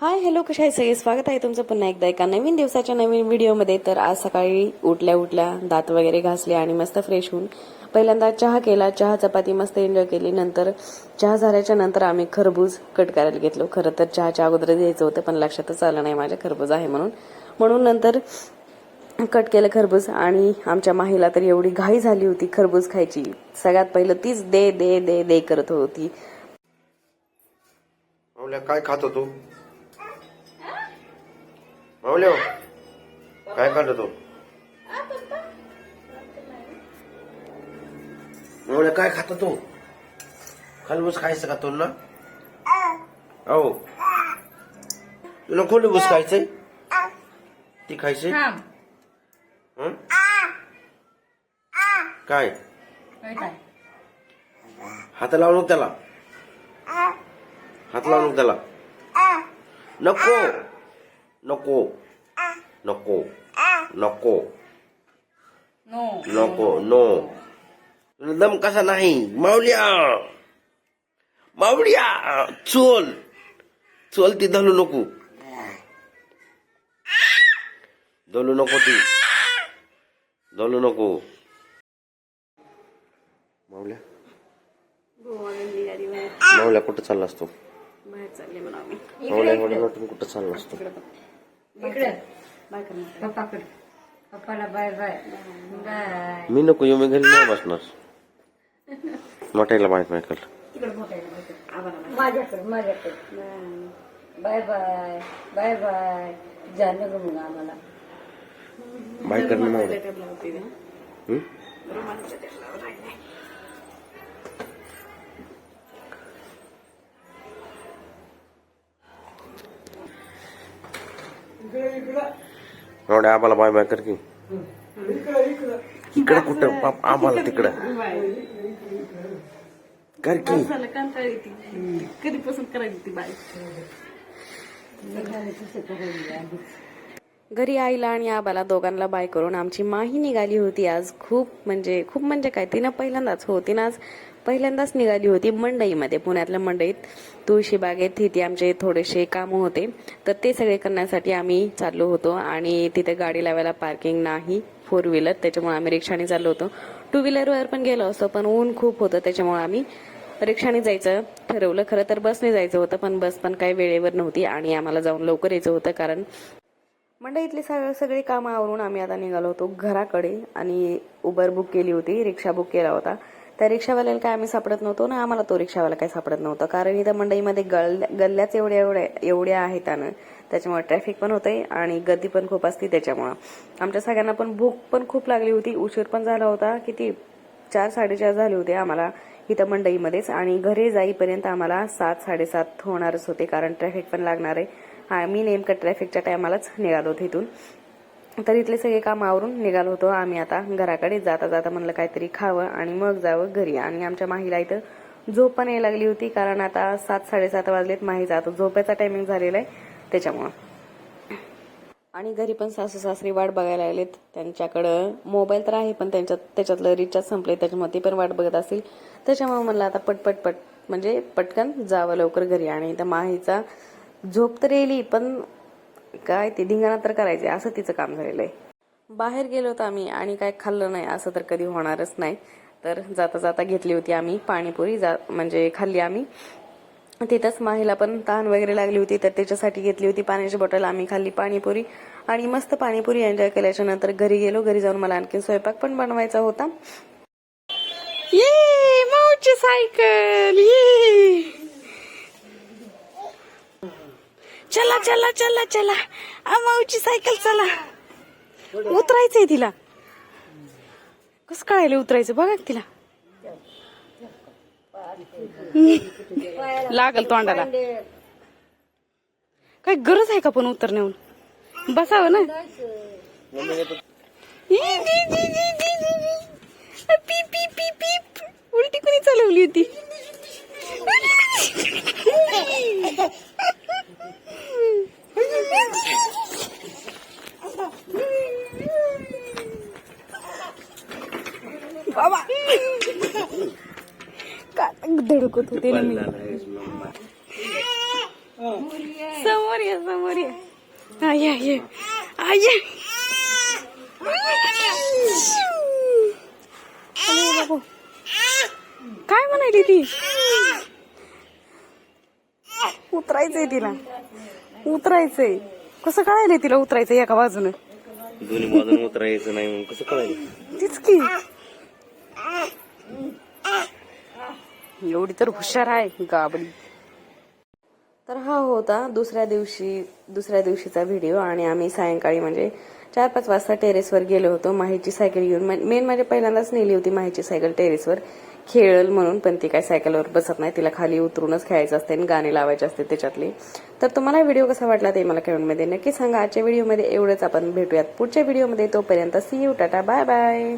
Hi hello कशा आहे सगळे स्वागत आहे तुमचं पुन्हा एकदा एका नवीन दिवसाच्या नवीन व्हिडिओमध्ये तर आज सकाळी उठल्या उठल्या दात वगैरे घासले आणि मस्त फ्रेश होऊन पहिल्यांदा चहा केला. चहा चपाती मस्त एन्जॉय केली. नंतर चहा झाल्याच्यानंतर आम्ही खरबूज कट करायला घेतलो. खरं तर चहाच्या अगोदर द्यायचं होतं पण लक्षातच आलं नाही माझ्या खरबूज आहे म्हणून. म्हणून नंतर कट केलं खरबूज आणि आमच्या माहीला तर एवढी घाई झाली होती खरबूज खायची. सगळ्यात पहिलं तीच दे दे दे दे करत होती. काय खात होतो? मावल्या काय खात होतो मावल्या काय खात होतो खरबूज खायचं का तुला हो. तुला खरबूज खायचंय? ती खायचंय? हं? काय? हात लावू त्याला. हात लावू त्याला. नको. नको नको नको नको नो तुला दम कसा नाही मावल्या मावल्या चोल चोल ती धलू नको धलू नको ती धलू नको मावल्या मावल्या कुठं चालला असतो नटून कुठं चालला असतो इकडे बाय करणार पप्पाकडे पप्पाला बाय बाय बाय मी नको येऊ मी घरी नाही बसणार मोठ्याला माहित नाही तिकडे माझ्याकडे माझ्याकडे बाय बाय बाय बाय जाणं ग मग आम्हाला बाय करणं नाही एवढ्या आम्हाला बाय की. इकडं कुठं? बाप आम्हाला तिकडं. कर की. कधीपासून करायची ती बाय? घरी आईला आणि आबाला दोघांना बाय करून आमची माही निघाली होती आज. खूप म्हणजे खूप म्हणजे काय तिनं पहिल्यांदाच हो तिनं आज पहिल्यांदाच निघाली होती मंडईमध्ये पुण्यातल्या मंडईत. तुळशीबागेत तिथे आमचे थोडेसे कामं होते. तर ते सगळे करण्यासाठी आम्ही चाललो होतो आणि तिथे गाडी लावायला पार्किंग नाही फोर व्हीलर त्याच्यामुळे आम्ही रिक्षाने चाललो होतो. टू व्हीलरवर पण गेलो असतो पण ऊन खूप होतं त्याच्यामुळे आम्ही रिक्षाने जायचं ठरवलं. खरं तर बसने जायचं होतं पण बस पण काही वेळेवर नव्हती आणि आम्हाला जाऊन लवकर यायचं होतं कारण मंडईतली सगळे सगळी कामं आवरून आम्ही आता निघालो होतो घराकडे आणि उबर बुक केली होती रिक्षा बुक केला होता. त्या रिक्षावाल्याला काय आम्ही सापडत नव्हतो ना आम्हाला तो रिक्षावाला काय सापडत नव्हतं. कारण इथं मंडईमध्ये गल गल्ल्याच एवढ्या एवढ्या एवढ्या आहेत आणि त्याच्यामुळे ट्रॅफिक पण होते आणि गर्दी पण खूप असते त्याच्यामुळं. आमच्या सगळ्यांना पण भूक पण खूप लागली होती. उशीर पण झाला होता. किती? चार साडेचार झाले होते आम्हाला इथं मंडईमध्येच आणि घरी जाईपर्यंत आम्हाला सात साडेसात होणारच होते कारण ट्रॅफिक पण लागणार आहे. आम्ही नेमकं ट्रॅफिकच्या टायमालाच निघालो होतो इथून. तर इथले सगळे काम आवरून निघालो होतो. आम्ही आता घराकडे जाता जाता म्हणलं काहीतरी खावं आणि मग जावं घरी. आणि आमच्या माहीला इथं झोप पण यायला लागली होती कारण आता सात साडेसात वाजलेत माही जातो. झोपायचा टायमिंग झालेला आहे त्याच्यामुळं. आणि घरी पण सासू सासरी वाट बघायला लागलेत. त्यांच्याकडं मोबाईल तर आहे पण त्यांच्यात त्याच्यातलं रिचार्ज संपले त्याच्यामुळे ते पण वाट बघत असतील. त्याच्यामुळे म्हणलं आता पटपट पट म्हणजे पटकन जावं लवकर घरी. आणि तर माहीचा झोप तर येईल पण काय ते धिंगाणा तर करायचे. असं तिचं काम झालेलं आहे. बाहेर गेलो होतो आम्ही आणि काय खाल्लं नाही. असं तर कधी होणारच नाही. तर जाता जाता घेतली होती आम्ही पाणीपुरी जा म्हणजे खाल्ली आम्ही. तिथंच माहीला पण तहान वगैरे लागली होती तर त्याच्यासाठी घेतली होती पाण्याची बॉटल. आम्ही खाल्ली पाणीपुरी आणि मस्त पाणीपुरी एन्जॉय केल्याच्यानंतर घरी गेलो. घरी जाऊन मला आणखी स्वयंपाक पण बनवायचा होता. ये माऊची सायकल ये. चला चला चला चला. आ माऊची सायकल चला. उतरायचंय तिला. कस कळायला उतरायचं? बघा तिला. लागल तोंडाला. काय गरज आहे का पण उतरण्याहून? बसावं ना? पी पी पी पी उलटी कुणी चालवली होती बाबा का धडकत होते ना मी. समोर ये समोर ये. आय आय आय. काय म्हणाली ती? उतरायचंय तिला. उतरायचंय. कसं कळायलंय तिला उतरायचंय एका बाजूने? दोन्ही बाजून उतरायचं नाही म्हणून कसं कळायचं तीच की. एवढी तर हुशार आहे गाबडी. तर हा होता दुसऱ्या दिवशी दुसऱ्या दिवशीचा व्हिडिओ आणि आम्ही सायंकाळी म्हणजे चार पाच वाजता टेरेसवर गेलो होतो. माहीची सायकल घेऊन मेन म्हणजे पहिल्यांदाच नेली होती माहीची सायकल टेरेसवर. खेळल म्हणून पण ती काय सायकलवर बसत नाही. तिला खाली उतरूनच खेळायचं असते आणि गाणी लावायचे असते त्याच्यातली. तर तुम्हाला व्हिडिओ कसा वाटला ते मला कमेंटमध्ये नक्की सांगा. आजच्या व्हिडिओमध्ये एवढंच. आपण भेटूयात पुढच्या व्हिडिओमध्ये. तोपर्यंत see you tata bye bye